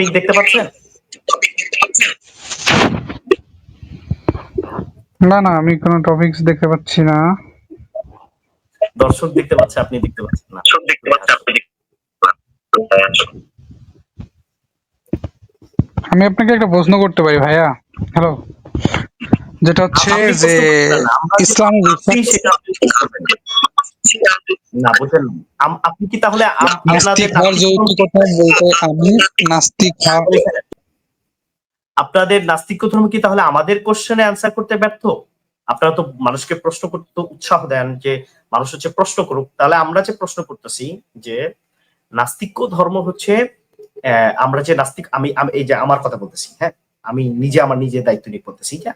Topic দেখতে পাচ্ছেন? না না আমি কোনো টপিকস দেখতে পাচ্ছি না। দর্শক দেখতে পাচ্ছে আপনি দেখতে পাচ্ছেন না। আমি আপনাকে একটা প্রশ্ন করতে পারি ভাইয়া। হ্যালো যেটা হচ্ছে যে ইসলাম আপনি না বুঝলেন আপনি কি তাহলে আপনাদের নাস্তিক হওয়ার যৌক্তিকতা বলতে আমি নাস্তিক হওয়া আপনাদের নাস্তিক ধর্ম কি তাহলে আমাদের কোশ্চেনে অ্যান্সার করতে ব্যর্থ? আপনারা তো মানুষকে প্রশ্ন করতে উৎসাহ দেন যে মানুষ হচ্ছে প্রশ্ন করুক। তাহলে আমরা যে প্রশ্ন করতেছি যে নাস্তিক্য ধর্ম হচ্ছে আহ, আমরা যে নাস্তিক আমি আমি- এই যে আমার কথা বলতেছি হ্যাঁ? আমি নিজে আমার নিজের দায়িত্ব নিয়ে বলতেছি যে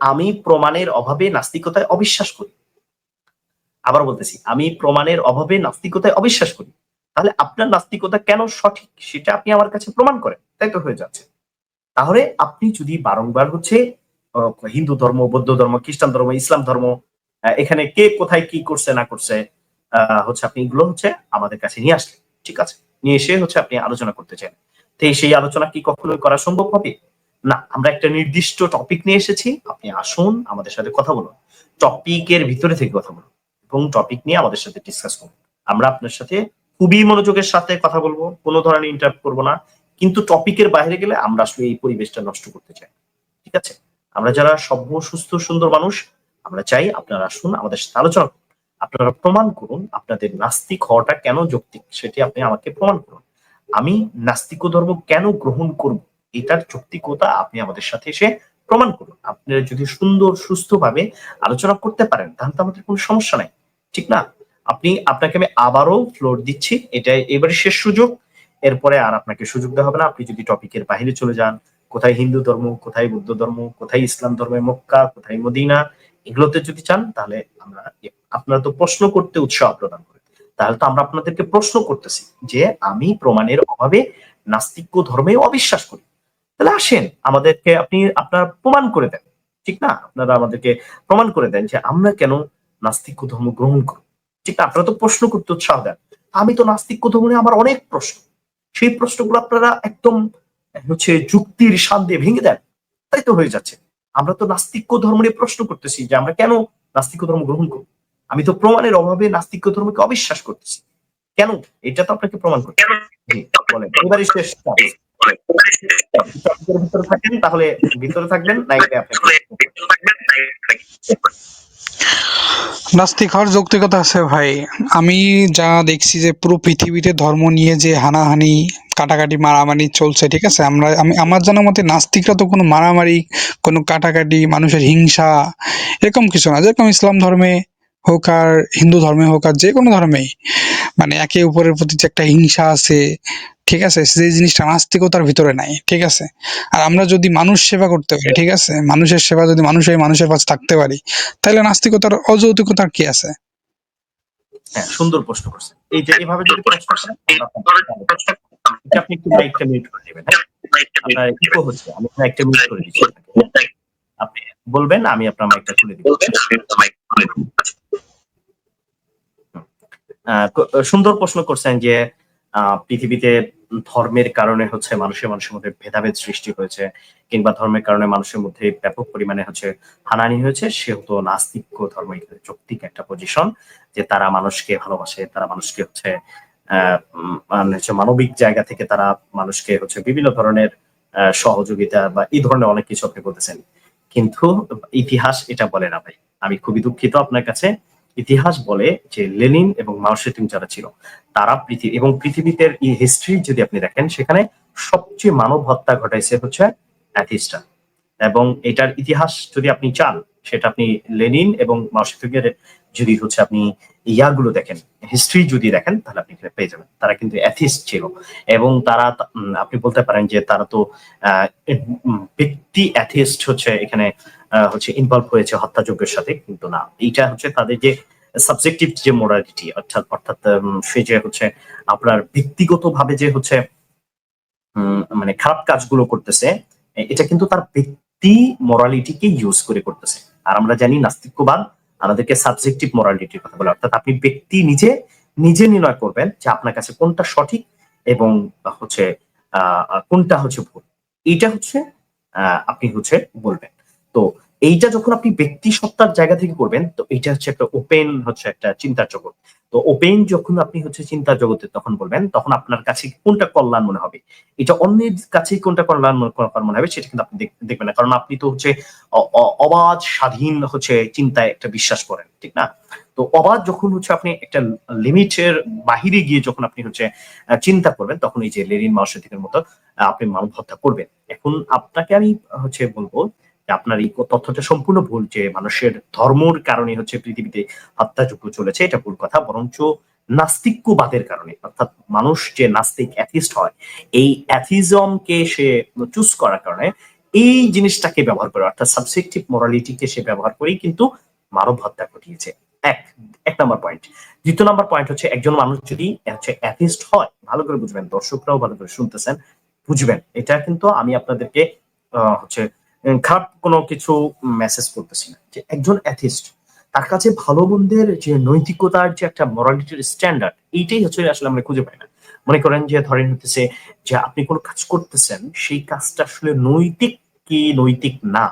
আমি প্রমাণের অভাবে নাস্তিকতায় অবিশ্বাস করি। আবার বলতেছি, আমি প্রমাণের অভাবে নাস্তিকতায় অবিশ্বাস করি। তাহলে আপনার নাস্তিকতা কেন সঠিক? সেটা আপনি আমার কাছে প্রমাণ করেন। তাই তো হয়ে যাচ্ছে। তাহলে আপনি যদি বারংবার হচ্ছে হিন্দু ধর্ম, বৌদ্ধ ধর্ম, খ্রিস্টান ধর্ম, ইসলাম ধর্ম এখানে কে কোথায় কি করছে, না করছে হচ্ছে আপনি এগুলো হচ্ছে আমাদের কাছে নিয়ে আসলেন। ঠিক আছে? নিয়ে এসে হচ্ছে আপনি আলোচনা করতে চান। তো সেই আলোচনা কি কখনোই করা সম্ভব হবে? না, আমরা একটা নির্দিষ্ট টপিক নিয়ে এসেছি। আপনি আসুন, আমাদের সাথে কথা বলুন। টপিকের ভিতরে থেকে কথা বলুন। এবং টপিক নিয়ে আমাদের সাথে ডিসকাস করুন। আমরা আপনার সাথে খুবই মনোযোগের সাথে কথা বলব, কোনো ধরনের ইন্টারাপ্ট করব না। কিন্তু টপিকের বাইরে গেলে আমরা আসলে এই পরিবেশটা নষ্ট করতে চাই। ঠিক আছে? আমরা যারা সভ্য, সুস্থ, সুন্দর মানুষ, আমরা চাই আপনারা আসুন আমাদের সাথে আলোচনা করুন। আপনারা প্রমাণ করুন আপনাদের নাস্তিক হওয়াটা কেন যৌক্তিক সেটি আপনি আমাকে প্রমাণ করুন। আমি নাস্তিক ধর্ম কেন গ্রহণ করব? এটার যৌক্তিকতা আপনি আমাদের সাথে এসে প্রমাণ করুন। আপনারা যদি সুন্দর, সুস্থভাবে আলোচনা করতে পারেন, তাহলে তো আমাদের কোনো সমস্যা নাই। ঠিক না? আপনি, আপনাকে আমি আবারও ফ্লোর দিচ্ছি। এটা এবারে শেষ সুযোগ। এরপরে আর আপনাকে সুযোগ দেওয়া হবে না। আপনি যদি টপিকের বাইরে চলে যান, কোথায় হিন্দু ধর্ম, কোথায় বৌদ্ধ ধর্ম, কোথায় ইসলাম ধর্মে মক্কা, কোথায় মদিনা, এগুলোতে যদি চান, তাহলে আমরা আপনারা তো প্রশ্ন করতে উৎসাহ প্রদান করেন। তাহলে তো আমরা আপনাদেরকে প্রশ্ন করতেছি যে, আমি প্রমাণের অভাবে নাস্তিক্য ধর্মে অবিশ্বাস করি। তাহলে আসেন, আমাদেরকে আপনি আপনার প্রমাণ করে দেন। ঠিক না? আপনারা আমাদেরকে প্রমাণ করে দেন যে আমরা কেন নাস্তিক্য ধর্ম গ্রহণ করি। ঠিক না? আপনারা তো প্রশ্ন করতে উৎসাহ দেন। আমি তো নাস্তিক্য ধর্ম নিয়ে আমার অনেক প্রশ্ন। সেই প্রশ্নগুলো আপনারা একদম, হচ্ছে যুক্তির শান দিয়ে ভেঙে দেন। তাই তো হয়ে যাচ্ছে। আমরা তো নাস্তিক্য ধর্ম নিয়ে প্রশ্ন করতেছি যে আমরা কেন নাস্তিক্য ধর্ম গ্রহণ করব? আমি তো প্রমাণের অভাবে নাস্তিক্য ধর্মকে অবিশ্বাস করতেছি। কেন? এটা তো আপনাকে প্রমাণ করতে। বলেন। এবারে শেষ ভিতরে থাকেন, তাহলে ভিতরে থাকবেন নাস্তিক হওয়ার যৌক্তিকতা আছে ভাই। আমি যা দেখছি যে পুরো পৃথিবীতে ধর্ম নিয়ে যে হানাহানি, কাটাকাটি, মারামারি চলছে, ঠিক আছে? আমরা, আমি, আমার জানা মতে নাস্তিকরা তো কোনো মারামারি, কোনো কাটাকাটি, মানুষের হিংসা, এরকম কিছু না। যেরকম ইসলাম ধর্মে হোক আর হিন্দু ধর্মে হোক আর যে কোনো ধর্মেই মানে একে উপরের প্রতি যে একটা হিংসা আছে, ঠিক আছে? সেই জিনিসটা নাস্তিকতার ভিতরে নাই, ঠিক আছে? আর আমরা যদি মানুষ সেবা করতে পারি, ঠিক আছে? মানুষের সেবা যদি মানুষ হয়ে মানুষের পাশে থাকতে পারি, তাহলে নাস্তিকতার অযৌতিকতার কি আছে? হ্যাঁ সুন্দর প্রশ্ন করছেন। এই যে এভাবে যদি প্রশ্ন করেন আপনি একটু মাইকটা মিউট করে দিবেন হ্যাঁ? ইকো হচ্ছে, আমি মাইকটা মিউট করে দিচ্ছি। আপনি বলবেন, আমি আপনার মাইকটা খুলে ক- সুন্দর প্রশ্ন করছেন যে পৃথিবীতে ধর্মের কারণে হচ্ছে মানুষের মানুষের মধ্যে ভেদাভেদ সৃষ্টি হয়েছে, কিংবা ধর্মের কারণে মানুষের মধ্যে ব্যাপক পরিমাণে হচ্ছে হানানি হয়েছে, সেহেতু নাস্তিক্য ধর্ম যৌক্তিক একটা পজিশন যে তারা মানুষকে ভালোবাসে, তারা মানুষকে হচ্ছে হচ্ছে মানবিক জায়গা থেকে তারা মানুষকে হচ্ছে বিভিন্ন ধরনের সহযোগিতা বা এই ধরনের অনেক কিছু আপনি বলতেছেন। কিন্তু ইতিহাস এটা বলে না ভাই। আমি খুবই দুঃখিত আপনার কাছে। ইতিহাস বলে যে লেনিন এবং মাওসেতুং যারা ছিল, তারা পৃথিবী এবং পৃথিবীতে হিস্ট্রি যদি আপনি দেখেন, সেখানে সবচেয়ে মানব হত্যা ঘটাইছে হচ্ছে অ্যাথিস্টরা। এবং এটার ইতিহাস যদি আপনি চান, সেটা আপনি লেনিন এবং মাওসেতুংয়ের যদি হচ্ছে আপনি ইয়াগুলো দেখেন হিস্ট্রি যদি দেখেন, তাহলে আপনি এখানে পেয়ে যাবেন। তারা কিন্তু অ্যাথিস্ট ছিল এবং তারা আপনি বলতে পারেন যে তারা তো ব্যক্তি অ্যাথিস্ট হচ্ছে এখানে হচ্ছে ইনভলভ হয়েছে হত্যাযজ্ঞের সাথে, কিন্তু না। এইটা হচ্ছে তাদের যে সাবজেক্টিভ যে মোরালিটি অর্থাৎ অর্থাৎ সে যে হচ্ছে আপনার ব্যক্তিগতভাবে যে হচ্ছে মানে খারাপ কাজগুলো করতেছে এটা কিন্তু তার ব্যক্তি মোরালিটিকে ইউজ করে করতেছে। আর আমরা জানি নাস্তিক্যবাদ আমাদেরকে সাবজেক্টিভ মোরালিটির কথা বলে, অর্থাৎ আপনি ব্যক্তি নিজে নিজে নির্ণয় করবেন যে আপনার কাছে কোনটা সঠিক এবং হচ্ছে কোনটা হচ্ছে ভুল। এইটা হচ্ছে আপনি হচ্ছে বলবেন। তো এইটা যখন আপনি ব্যক্তি সত্তার জায়গা থেকে করবেন, তো এটা হচ্ছে একটা ওপেন হচ্ছে একটা চিন্তার জগৎ। তো ওপেন যখন আপনি হচ্ছে চিন্তার জগতে তখন বলবেন, তখন আপনার কাছে কোনটা কল্যাণ মনে হবে? এটা অন্যের কাছে কোনটা কল্যাণ মনে হবে সেটা কিন্তু আপনি দেখবেন না। কারণ আপনি তো হচ্ছে অবাধ, স্বাধীন হচ্ছে চিন্তায় একটা বিশ্বাস করেন, ঠিক না? তো অবাধ যখন হচ্ছে আপনি একটা লিমিটের বাহিরে গিয়ে যখন আপনি হচ্ছে চিন্তা করবেন, তখন এই যে লেরিন মাওসেদিকের মতো আপনি মানব হত্যা করবেন। এখন আপনাকে আমি হচ্ছে বলব আপনার এই তথ্যটা সম্পূর্ণ ভুল, যে মানুষের ধর্মর কারণে হচ্ছে পৃথিবীতে হত্যাযজ্ঞ চলেছে, এটা ভুল কথা। বরঞ্চ নাস্তিক্যবাদের কারণে, অর্থাৎ মানুষ যে নাস্তিক অ্যাথিস্ট হয়, এই অ্যাথিজমকে সে চুজ করার কারণে এই জিনিসটাকে ব্যবহার করে, অর্থাৎ সাবজেক্টিভ মোরালিটিকে সে ব্যবহার করেই কিন্তু মানব হত্যা ঘটিয়েছে। এক এক নম্বর পয়েন্ট দ্বিতীয় নম্বর পয়েন্ট হচ্ছে একজন মানুষ যদি হচ্ছে অ্যাথিস্ট হয়, ভালো করে বুঝবেন, দর্শকরাও ভালো করে শুনতেছেন, বুঝবেন। এটা কিন্তু আমি আপনাদেরকে হচ্ছে খারাপ কোনো কিছু মেসেজ করতেছি না। যে একজন অ্যাথিস্ট তার কাছে ভালো মন্দের যে নৈতিকতার যে একটা মরালিটির স্ট্যান্ডার্ড এইটাই হচ্ছে আসলে আমরা খুঁজে পাই না। মনে করেন যে ধরেন হতেছে যে আপনি কোনো কাজ করতেছেন সেই কাজটা আসলে নৈতিক কি নৈতিক না?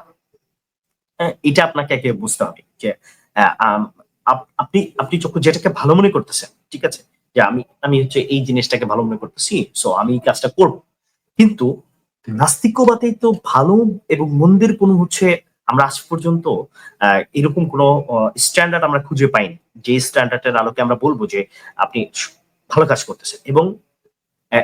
হ্যাঁ, এটা আপনাকে আগে বুঝতে হবে যে আপনি আপনি যখন যেটাকে ভালো মনে করতেছেন ঠিক আছে? যে আমি আমি হচ্ছে এই জিনিসটাকে ভালো মনে করতেছি সো আমি এই কাজটা করব। কিন্তু নাস্তিকবাদে তো ভালো এবং মন্দির কোনো হচ্ছে আমরা আজ পর্যন্ত এরকম কোনো স্ট্যান্ডার্ড আমরা খুঁজে পাইনি। যে স্ট্যান্ডার্ডের আলোকে আমরা বলব যে আপনি ভালো কাজ করতেছেন এবং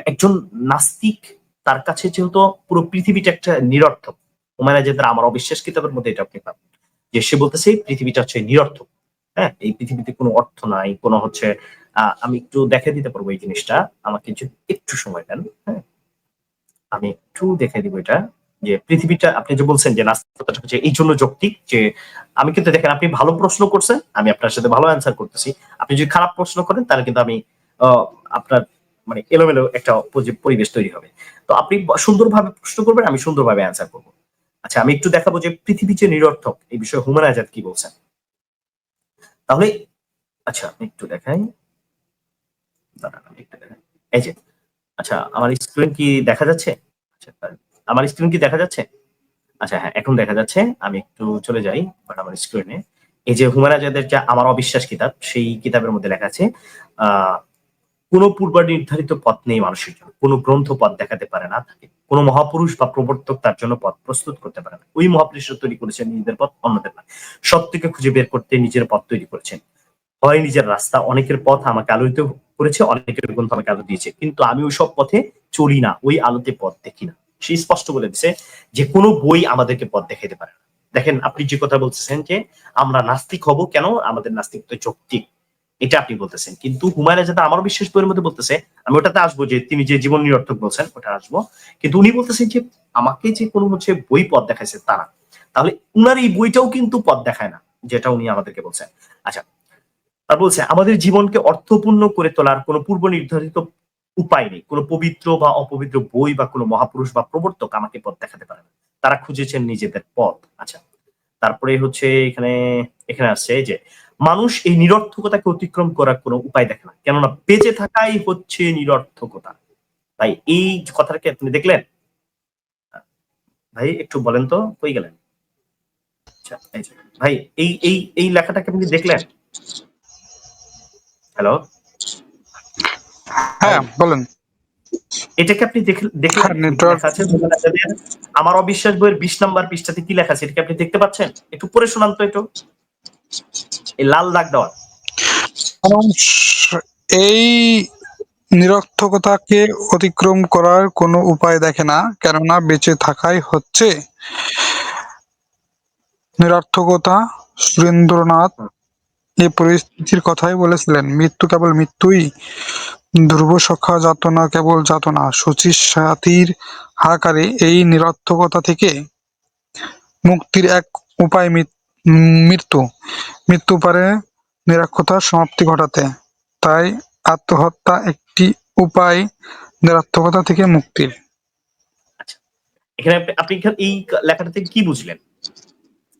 একজন নাস্তিক তার কাছে যেহেতু পুরো পৃথিবীটা একটা নিরর্থক, হুমায়ুন আজাদের আমার অবিশ্বাস কিতাবের মধ্যে এটা আপনি পাবেন। যে সে বলতেছে পৃথিবীটা হচ্ছে নিরর্থক। হ্যাঁ এই পৃথিবীতে কোনো অর্থ নাই, কোনো হচ্ছে আমি একটু দেখে দিতে পারব এই জিনিসটা। আমাকে একটু সময় দেন হ্যাঁ। আমি একটু দেখে দিব এটা যে পৃথিবীটা আপনি যে বলছেন যে নাস্তিকতাটা হচ্ছে এই জন্য যৌক্তিক যে আমি কিন্তু দেখেন আপনি ভালো প্রশ্ন করছেন আমি আপনার সাথে ভালো অ্যান্সার করতেছি। আপনি যদি খারাপ প্রশ্ন করেন তাহলে কিন্তু আমি আপনার মানে এলোমেলো একটা পরিবেশ তৈরি হবে। তো আপনি সুন্দরভাবে প্রশ্ন করবেন আমি সুন্দরভাবে অ্যান্সার করব। আচ্ছা আমি একটু দেখাবো যে পৃথিবী যে নিরর্থক এই বিষয়ে হুমায়ুন আজাদ কি বলছেন? তাহলে আচ্ছা আমি একটু দেখাই। দাঁড়ান, আমি একটু দেখাই। এই যে আচ্ছা আমার স্ক্রিন কি দেখা যাচ্ছে? আচ্ছা আমার স্ক্রিন কি দেখা যাচ্ছে? আচ্ছা হ্যাঁ এখন দেখা যাচ্ছে। আমি একটু চলে যাই বাট আমার স্ক্রিনে এই যে হুমায়ুন আজাদের যে আমার অবিশ্বাস কিতাব, সেই কিতাবের মধ্যে লেখা আছে কোনো পূর্ব নির্ধারিত পথ নেই মানুষের জন্য। কোনো গ্রন্থ পথ দেখাতে পারে না তাকে। কোনো মহাপুরুষ বা প্রবর্তক তার জন্য পথ প্রস্তুত করতে পারে না। ওই মহাপুরুষরা তৈরি করেছেন নিজেদের পথ, অন্যদের না সত্যকে খুঁজে বের করতে নিজের পথ তৈরি করেছেন। হয় নিজের রাস্তা, অনেকের পথ আমাকে আলোকিত করেছে, অনেকের গ্রন্থ আমাকে আলো দিয়েছে। কিন্তু আমি ওই সব পথে চলি না, ওই আলোতে পথ দেখি না। সে স্পষ্ট বলে দিছে যে কোনো বই আমাদেরকে পথ দেখাইতে পারে না। দেখেন, আপনি যে কথা বলতেছেন যে আমরা নাস্তিক হব কেন? আমাদের নাস্তিক তো যৌক্তিক। এটা আপনি বলতেছেন। কিন্তু হুমায়ুন আজাদ আমার বিশ্বাস বইয়ের মধ্যে বলতেছে, আমি ওটাতে আসব যে তিনি যে জীবন নিরর্থক বলছেন, ওটা আসব। কিন্তু উনি বলতেছেন যে আমাকে যে কোনো হচ্ছে বই পথ দেখাইছে তারা। তাহলে উনার এই বইটাও কিন্তু পথ দেখায় না, যেটা উনি আমাদেরকে বলছেন। আচ্ছা আর বলছে, আমাদের জীবনকে অর্থপূর্ণ করে তোলার কোনো পূর্ব নির্ধারিত উপায় নেই। কোনো পবিত্র বা অপবিত্র বই বা কোনো মহাপুরুষ বা প্রবর্তক আমাকে পথ দেখাতে পারে না। তারা খুঁজেছেন নিজেদের পথ। আচ্ছা তারপরে হচ্ছে এখানে এখানে আসছে যে, মানুষ এই নিরর্থকতাকে অতিক্রম করার কোনো উপায় দেখে না। কেননা বেঁচে থাকাই হচ্ছে নিরর্থকতা। তাই এই কথাটাকে আপনি দেখলেন? ভাই, একটু বলেন তো, কই গেলেন? আচ্ছা ভাই, এই এই এই লেখাটাকে আপনি দেখলেন? হ্যালো হ্যাঁ বলেন। এটাকে আপনি দেখে- দেখলেন হ্যাঁ, আমার অবিশ্বাস বইয়ের বিশ নাম্বার পৃষ্ঠাতে কি লেখা আছে? এটাকে আপনি দেখতে পাচ্ছেন? একটু পড়ে শোনান তো একটু। এই লাল দাগ দেওয়া। এই নিরর্থকতাকে অতিক্রম করার কোনো উপায় দেখে না কেননা বেঁচে থাকাই হচ্ছে নিরর্থকতা সুরেন্দ্রনাথ এই পরিস্থিতির কথাই বলেছিলেন, মৃত্যু কেবল মৃত্যুই, ধ্রুব সখা যাতনা কেবল যাতনা। শচীর সাথীর হাহাকারে এই নিরর্থকতা থেকে মুক্তির এক উপায় মৃত্যু। মৃত্যু পারে নিরক্ষতার সমাপ্তি ঘটাতে। তাই আত্মহত্যা একটি উপায় নিরর্থকতা থেকে মুক্তির। এখানে আপনি- এই লেখাটা থেকে কি বুঝলেন?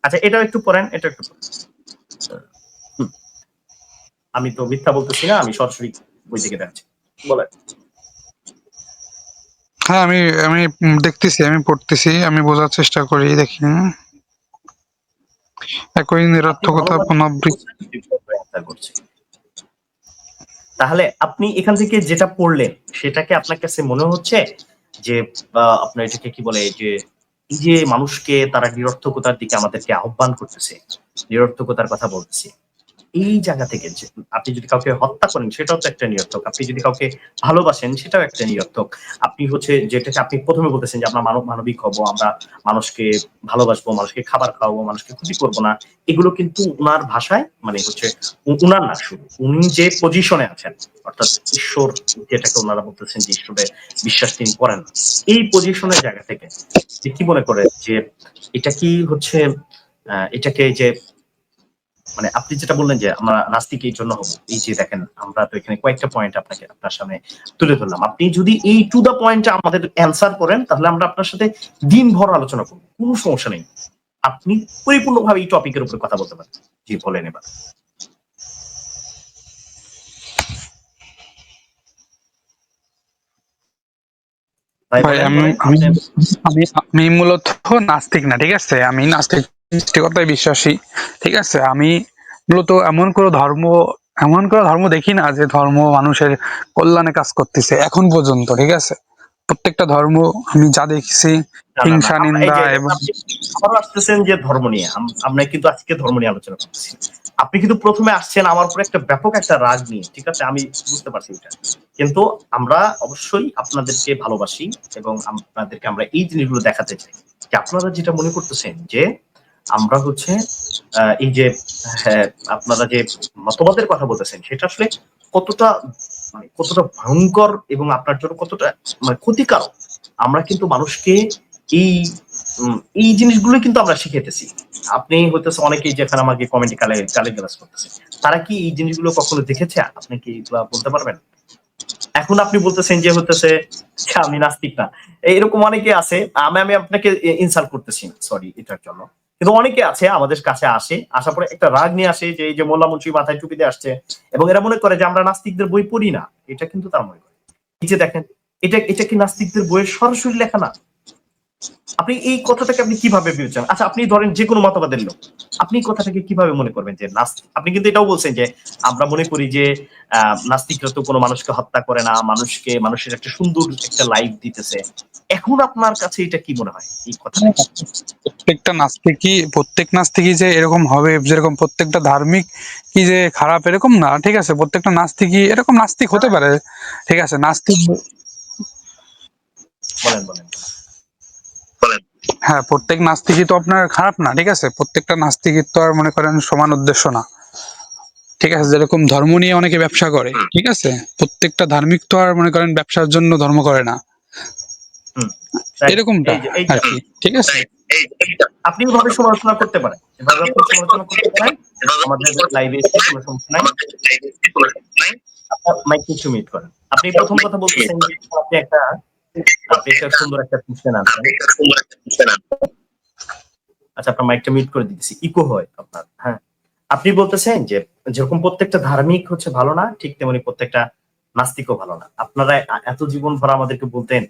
আচ্ছা এটাও একটু পড়েন এটা একটু পড়েন। আমি তো মিথ্যা বলতেছি না আমি সরাসরি বই থেকে দেখাচ্ছি বলেন। হ্যাঁ আমি আমি দেখতেছি আমি পড়তেছি আমি বোঝার চেষ্টা করি দেখি একই নিরর্থকতা পুনরাবৃত্তি করছে। তাহলে আপনি এখান থেকে যেটা পড়লেন সেটাকে আপনার কাছে মনে হচ্ছে যে আপনার এটাকে কি বলে যে এই যে মানুষকে তারা নিরর্থকতার দিকে আমাদেরকে আহ্বান করতেছে নিরর্থকতার কথা বলতেছে এই জায়গা থেকে আপনি যদি কাউকে হত্যা করেন, সেটাও তো একটা নিরর্থক। আপনি যদি কাউকে ভালোবাসেন, সেটাও একটা নিরর্থক। আপনি হচ্ছে যেটাকে আপনি প্রথমে বলতেছেন যে, আমরা মানব মানবিক হব, আমরা মানুষকে ভালোবাসবো, মানুষকে খাবার খাওয়াবো, মানুষকে ক্ষতি করব না। এগুলো কিন্তু উনার ভাষায় মানে হচ্ছে উনার না, শুধু উনি যে পজিশনে আছেন, অর্থাৎ ঈশ্বর যেটাকে ওনারা বলতেছেন যে, ঈশ্বরে বিশ্বাস তিনি করেন। এই পজিশনের জায়গা থেকে কি মনে করে? যে এটা কি হচ্ছে এটাকে যে মানে আপনি যেটা বললেন যে আমরা নাস্তিক এই জন্য হব এই যে দেখেন আমরা তো এখানে কয়েকটা পয়েন্ট আপনাকে আপনার সামনে তুলে ধরলাম আপনি যদি এই টু দা পয়েন্ট আমাদের অ্যান্সার করেন তাহলে আমরা আপনার সাথে দিনভর আলোচনা করব কোনো সমস্যা নেই আপনি পরিপূর্ণভাবে এই টপিকের উপরে কথা বলতে পারেন জি বলেন এবার আমি মূলত নাস্তিক না ঠিক আছে আমি নাস্তিক নাস্তিকতায় বিশ্বাসী ঠিক আছে? আমি মূলত এমন কোনো ধর্ম এমন কোনো ধর্ম দেখি না যে ধর্ম মানুষের কল্যাণে কাজ করতেছে এখন পর্যন্ত ঠিক আছে? প্রত্যেকটা ধর্ম আমি যা দেখছি হিংসা নিন্দা এবং আসতেছেন যে ধর্ম নিয়ে আমরা কিন্তু আজকে ধর্ম নিয়ে আলোচনা করছি আপনি কিন্তু প্রথমে আসছেন আমার উপরে একটা ব্যাপক একটা রাগ নিয়ে ঠিক আছে? আমি বুঝতে পারছি এটা। কিন্তু আমরা অবশ্যই আপনাদেরকে ভালোবাসি এবং আপনাদেরকে আমরা এই জিনিসগুলো দেখাতে চাই। যে আপনারা যেটা মনে করতেছেন যে আমরা হচ্ছে এই যে হ্যাঁ, আপনারা যে মতবাদের কথা বলতেছেন সেটা আসলে কতটা মানে কতটা ভয়ঙ্কর এবং আপনার জন্য কতটা মানে ক্ষতিকারক। আমরা কিন্তু মানুষকে এই এই জিনিসগুলো কিন্তু আমরা শিখেতেছি আপনি হইতেছে অনেকেই যেখানে আমাকে কমেন্টে কালে কালে গ্লাস করতেছে। তারা কি এই জিনিসগুলো কখনো দেখেছে? আপনি কি বলতে পারবেন? এখন আপনি বলতেছেন যে হতেছে আমি নাস্তিক না। এরকম অনেকে আছে। আমি আমি আপনাকে ইনসাল্ট করতেছি। সরি এটার জন্য। কিন্তু অনেকে আছে আমাদের কাছে আসে, আসার পরে একটা রাগ নিয়ে আসে যে এই যে মোল্লা মুন্সি মাথায় টুপিতে আসছে। এবং এরা মনে করে যে আমরা নাস্তিকদের বই পড়ি না। এটা কিন্তু তার মনে করে। এই যে দেখেন, এটা এটা কি নাস্তিকদের বইয়ের সরাসরি লেখা না? আপনি এই কথাটাকে আপনি কীভাবে বিবেচনা আচ্ছা আপনি ধরেন যে কোনো মতবাদের লোক। আপনি কথাটাকে কীভাবে মনে করবেন যে নাস্তিক? আপনি কিন্তু এটাও বলছেন যে আমরা মনে করি যে নাস্তিকরা তো কোনো মানুষকে হত্যা করে না মানুষকে মানুষের একটা সুন্দর একটা লাইফ দিতেছে। এখন আপনার কাছে এটা কি মনে হয় এই কথাটা? প্রত্যেকটা নাস্তিকই প্রত্যেক নাস্তিকই যে এরকম হবে যেরকম প্রত্যেকটা ধার্মিক কি যে খারাপ এরকম না ঠিক আছে? প্রত্যেকটা নাস্তিকই এরকম নাস্তিক হতে পারে ঠিক আছে? নাস্তিক বলেন বলেন। হ্যাঁ প্রত্যেক নাস্তিকই তো আপনার খারাপ না ঠিক আছে? প্রত্যেকটা নাস্তিকের তো আর মনে করেন সমান উদ্দেশ্য না। ঠিক আছে যেরকম ধর্ম নিয়ে অনেকে ব্যবসা করে ঠিক আছে? প্রত্যেকটা ধার্মিক তো আর মনে করেন ব্যবসার জন্য ধর্ম করে না. এরকমটা আর কি ঠিক আছে? আপনি এভাবে সমালোচনা করতে পারেন। এভাবে আপনি সমালোচনা করতে পারেন। আমাদের লাইভে এসে কোনো সমস্যা নাই। মাইক কিছু মিট করেন। আপনি প্রথম কথা বলতেছেন যে আপনি একটা আপনি একটা সুন্দর একটা কোশ্চেন আনছেন। আচ্ছা আপনার মাইকটা মিউট করে দিতেছি। ইকো হয় আপনার হ্যাঁ। আপনি বলতেছেন যে, যেরকম প্রত্যেকটা ধার্মিক হচ্ছে ভালো না, ঠিক তেমনি প্রত্যেকটা নাস্তিকও ভালো না। আপনারা এত জীবন ভরা আমাদেরকে বলতেন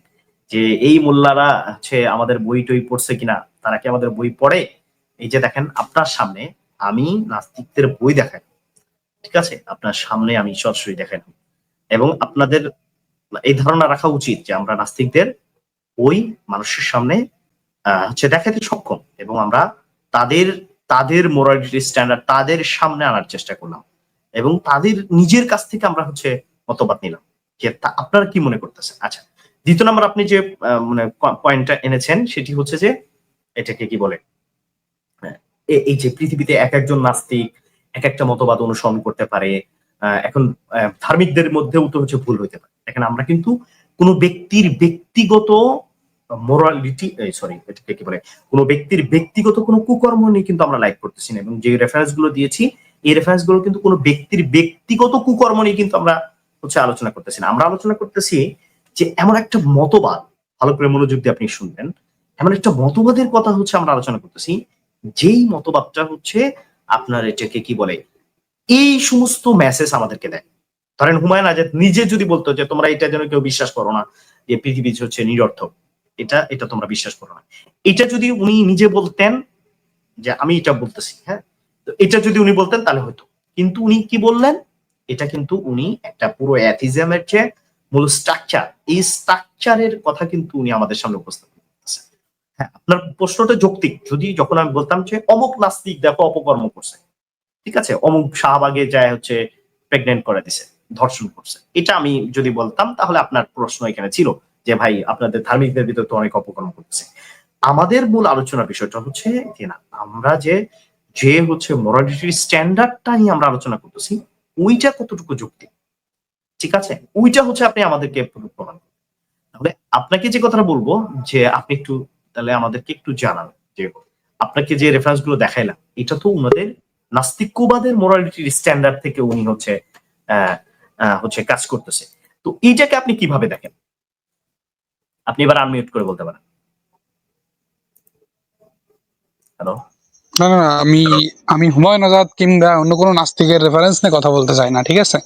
যে, এই মোল্লারা হচ্ছে আমাদের বই টই পড়ছে কিনা, তারা কি আমাদের বই পড়ে? এই যে দেখেন, আপনার সামনে আমি নাস্তিকদের বই দেখাই। ঠিক আছে? আপনার সামনে আমি সরাসরি দেখাই এবং আপনাদের এই ধারণা রাখা উচিত যে, আমরা নাস্তিকদের বই মানুষের সামনে হচ্ছে দেখাতে সক্ষম এবং আমরা তাদের তাদের মোরালিটি স্ট্যান্ডার্ড তাদের সামনে আনার চেষ্টা করলাম এবং তাদের নিজের কাছ থেকে আমরা হচ্ছে মতবাদ নিলাম যে আপনারা কি মনে করতেছেন? আচ্ছা দ্বিতীয় নম্বর আপনি যে মানে পয়েন্টটা এনেছেন সেটি হচ্ছে যে এটাকে কি বলে? এই যে পৃথিবীতে এক একজন নাস্তিক এক একটা মতবাদ অনুসরণ করতে পারে এখন ধার্মিকদের মধ্যেও তো হচ্ছে ভুল হইতে পারে। এখন আমরা কিন্তু কোনো ব্যক্তির ব্যক্তিগত মোরালিটি সরি এটাকে কি বলে, কোনো ব্যক্তির ব্যক্তিগত কোনো কুকর্ম নিয়ে কিন্তু আমরা লাইক করতেছি না। এবং যে রেফারেন্সগুলো দিয়েছি, এই রেফারেন্সগুলো কিন্তু কোনো ব্যক্তির ব্যক্তিগত কুকর্ম নিয়ে কিন্তু আমরা হচ্ছে আলোচনা করতেছি না। আমরা আলোচনা করতেছি যে এমন একটা মতবাদ, ভালো করে মনোযোগ দিয়ে আপনি শুনবেন, এমন একটা মতবাদের কথা হচ্ছে আমরা আলোচনা করতেছি, যেই মতবাদটা হচ্ছে আপনার এটাকে কি বলে, এই সমস্ত মেসেজ আমাদেরকে দেয়। ধরেন হুমায়ুন আজাদ নিজে যদি বলতো যে তোমরা এটা যেন কেউ বিশ্বাস করো না, যে পৃথিবী হচ্ছে নিরর্থক। এটা এটা তোমরা বিশ্বাস করো না। এটা যদি উনি নিজে বলতেন যে আমি এটা বলতেছি হ্যাঁ? তো এটা যদি উনি বলতেন তাহলে হয়তো কিন্তু উনি কি বললেন? এটা কিন্তু উনি একটা পুরো অ্যাথিজমের যে মূল স্ট্রাকচার এই স্ট্রাকচারের কথা কিন্তু উনি আমাদের সামনে উপস্থাপন করতেছেন। হ্যাঁ আপনার প্রশ্নটা যৌক্তিক। যদি যখন আমি বলতাম যে অমুক নাস্তিক দেখো অপকর্ম করছে, ঠিক আছে? অমুক শাহবাগে যায় হচ্ছে প্রেগনেন্ট করে দিছে, ধর্ষণ করছে। এটা আমি যদি বলতাম তাহলে আপনার প্রশ্ন এখানে ছিল। যে ভাই, আপনাদের ধার্মিকদের ভিতরে তো অনেক অপকর্ম করছে। আমাদের মূল আলোচনা বিষয়টা হচ্ছে আমরা যে যে হচ্ছে মোরালিটির স্ট্যান্ডার্ডটা নিয়ে আমরা আলোচনা করতেছি, ওইটা কতটুকু যুক্তি? ঠিক আছে? ওইটা হচ্ছে আপনি আমাদেরকে প্রমাণ তাহলে আপনাকে যে কথাটা বলব, যে আপনি একটু, তাহলে আমাদেরকে একটু জানান যে, আপনাকে যে রেফারেন্সগুলো দেখাইলাম, এটা তো উনাদের নাস্তিক্যবাদের মোরালিটির স্ট্যান্ডার্ড থেকে উনি হচ্ছে হচ্ছে কাজ করতেছে। তো এইটাকে আপনি কীভাবে দেখেন? আপনি এবার আনমিউট করে বলতে পারেন। হ্যালো না না আমি আমি হুমায়ুন আজাদ কিংবা অন্য কোনো নাস্তিকের রেফারেন্স নিয়ে কথা বলতে চাই না ঠিক আছে?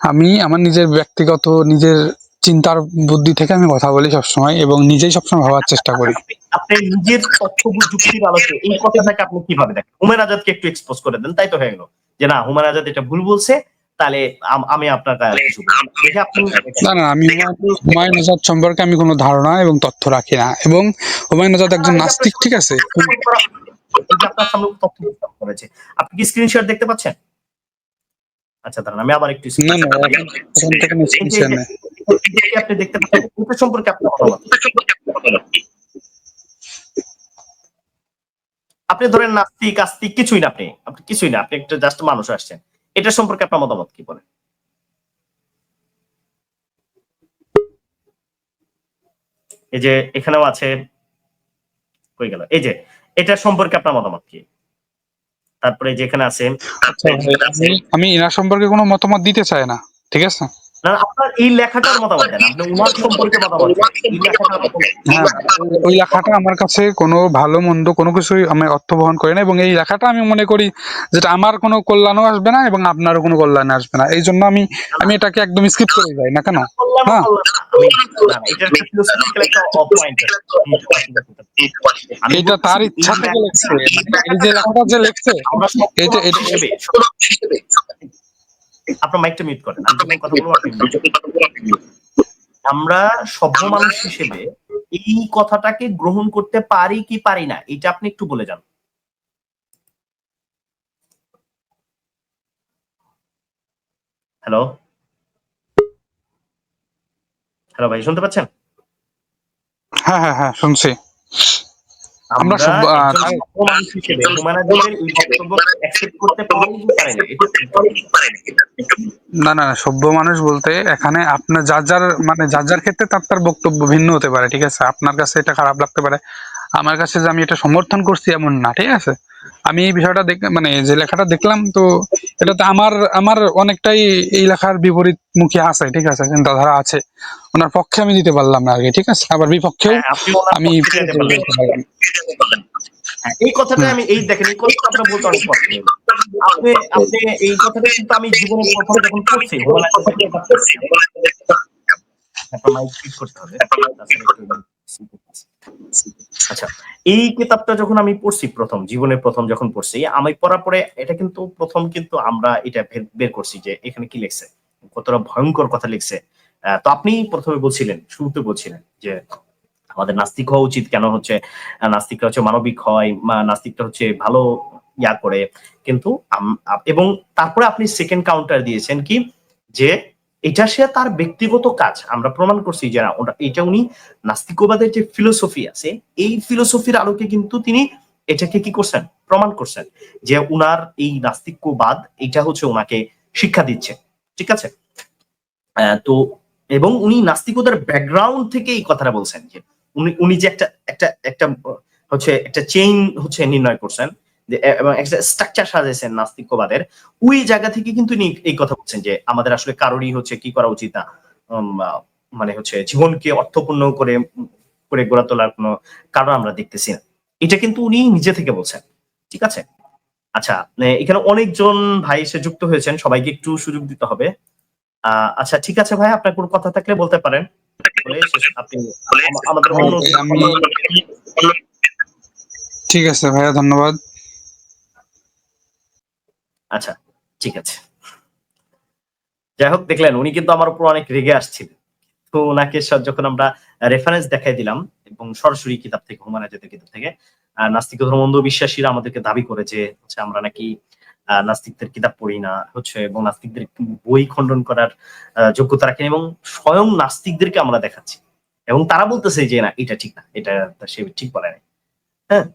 আমি আমার নিজের ব্যক্তিগত নিজের চিন্তার বুদ্ধি থেকে আমি কথা বলি সবসময় এবং নিজেই সবসময় ভাবার চেষ্টা করি। আপনি নিজের তথ্য যুক্তির আলোকে এই কথাটাকে আপনি কীভাবে দেখেন? হুমায়ুন আজাদকে একটু এক্সপোজ করে দেন তাই তো হয়ে গেল। যে না হুমায়ুন আজাদ এটা ভুল বলছে তাহলে আমি আপনার না। আপনি না আমি হুমায়ুন- আজাদ সম্পর্কে আমি কোনো ধারণা এবং তথ্য রাখি না। এবং হুমায়ুন আজাদ একজন নাস্তিক ঠিক আছে? আপনার সামনে তথ্য করেছে আপনি কি স্ক্রিনশট দেখতে পাচ্ছেন? আচ্ছা দাঁড়ান আমি আবার একটু না এখন থেকে আপনি দেখতে পাচ্ছেন এটা সম্পর্কে আপনার মতামত আপনি ধরেন নাস্তিক আস্তিক কিছুই না আপনি। আপনি কিছুই না আপনি একটা জাস্ট মানুষ আসছেন। এটা সম্পর্কে আপনার মতামত কি বলে এই যে এখানেও আছে, কই গেল? এই যে, এটা সম্পর্কে আপনার মতামত কি? তারপরে যেখানে আছে আচ্ছা আমি- এনার সম্পর্কে কোনো মতামত দিতে চাই না, ঠিক আছে? আপনার এই লেখাটার মতামত আপনি উনার সম্পর্কে মতামত দেন। এই লেখাটার মতামত হ্যাঁ ওই লেখাটা আমার কাছে কোনো ভালো মন্দ কোনো কিছুই আমি অর্থ বহন করি না এবং এই লেখাটা আমি মনে করি যেটা আমার কোনো কল্যাণও আসবে না এবং আপনারও কোনো কল্যাণ আসবে না এই জন্য আমি আমি এটাকে একদম স্কিপ করে যাই না কেন হ্যাঁ। এটা তার ইচ্ছা থেকে লিখছে এই যে লেখাটা যে লিখছে এটা- আপনার মাইকটা মিউট করেন আমি কথা বলব আপনি আমরা সভ্য মানুষ হিসেবে এই কথাটাকে গ্রহণ করতে পারি কি পারি না এটা আপনি একটু বলে যান। হ্যালো? হ্যালো ভাই শুনতে পাচ্ছেন? হ্যাঁ হ্যাঁ হ্যাঁ শুনছি। আমরা না না, সভ্য মানুষ বলতে এখানে আপনার যার যার মানে যার যার ক্ষেত্রে তার তার বক্তব্য ভিন্ন হতে পারে ঠিক আছে? আপনার কাছে এটা খারাপ লাগতে পারে। আমার কাছে যে আমি এটা সমর্থন করছি এমন না ঠিক আছে? আমি এই বিষয়টা দেখ মানে যে লেখাটা দেখলাম তো এটাতে আমার আমার অনেকটাই এই লেখার বিপরীত মুখী আছে ঠিক আছে? চিন্তাধারা আছে। ওনার পক্ষে আমি দিতে পারলাম না আগে ঠিক আছে? আবার বিপক্ষেও হ্যাঁ, আমি। হ্যাঁ, এই কথাটা আমি এই দেখেন এই কথাটা আপনার বলতে অনেক কষ্ট আপনি আপনি এই কথাটা কিন্তু আমি জীবনে প্রথম যখন পড়ছি পড়ছি, আপনার মাইক ঠিক করতে হবে। একটু- আচ্ছা এই কিতাবটা যখন আমি পড়ছি প্রথম জীবনে প্রথম যখন পড়ছি, আমি পড়ার পরে এটা কিন্তু প্রথম কিন্তু আমরা এটা বের- করছি যে এখানে কি লিখছে, কতটা ভয়ঙ্কর কথা লিখছে। তো আপনি প্রথমে বলছিলেন, শুরুতে বলছিলেন যে আমাদের নাস্তিক হওয়া উচিত কেন হচ্ছে নাস্তিকটা হচ্ছে মানবিক হয় নাস্তিকটা হচ্ছে ভালো ইয়া করে। কিন্তু এবং তারপরে আপনি সেকেন্ড কাউন্টার দিয়েছেন কি, যে এটা সে তার ব্যক্তিগত কাজ। আমরা প্রমাণ করছি যে এটা উনি নাস্তিকবাদের যে ফিলোসফি আছে, এই ফিলোসফির আলোকে কিন্তু তিনি এটাকে কি করছেন? প্রমাণ করছেন যে উনার এই নাস্তিক্যবাদ এটা হচ্ছে ওনাকে শিক্ষা দিচ্ছে। ঠিক আছে? তো এবং উনি নাস্তিকতার ব্যাকগ্রাউন্ড থেকে এই কথাটা বলছেন যে উনি উনি যে একটা একটা একটা, হচ্ছে একটা চেইন হচ্ছে নির্ণয় করছেন এবং একটা স্ট্রাকচার সাজাইছেন নাস্তিক্যবাদের ওই জায়গা থেকে কিন্তু উনি এই কথা বলছেন যে আমাদের আসলে কারোরই হচ্ছে কি করা উচিত না। মানে হচ্ছে জীবনকে অর্থপূর্ণ করে করে গড়ে তোলার কোনো কারণ আমরা দেখতেছি না। এটা কিন্তু উনি নিজে থেকে বলছেন। ঠিক আছে? আচ্ছা এখানে অনেকজন ভাই এসে যুক্ত হয়েছেন। সবাইকে একটু সুযোগ দিতে হবে। আহ, আচ্ছা ঠিক আছে ভাই আপনার কোনো কথা থাকলে বলতে পারেন। আপনি আমাদের ঠিক আছে ভাইয়া ধন্যবাদ। আচ্ছা ঠিক আছে। যাই হোক দেখলেন, উনি কিন্তু আমার উপর অনেক রেগে আসছিলেন। তো ওনাকে যখন আমরা রেফারেন্স দেখাই দিলাম, এবং সরাসরি কিতাব থেকে, হুমায়ুন আজাদের কিতাব থেকে নাস্তিক ধর্মন্ধ বিশ্বাসীরা আমাদেরকে দাবি করে যে, হচ্ছে আমরা নাকি নাস্তিকদের কিতাব পড়ি না, হচ্ছে, এবং নাস্তিকদের বই খণ্ডন করার যোগ্যতা রাখেন এবং স্বয়ং নাস্তিকদেরকে আমরা দেখাচ্ছি। এবং তারা বলতেছে যে, না, এটা ঠিক না, এটা সে ঠিক বলে নাই। হ্যাঁ?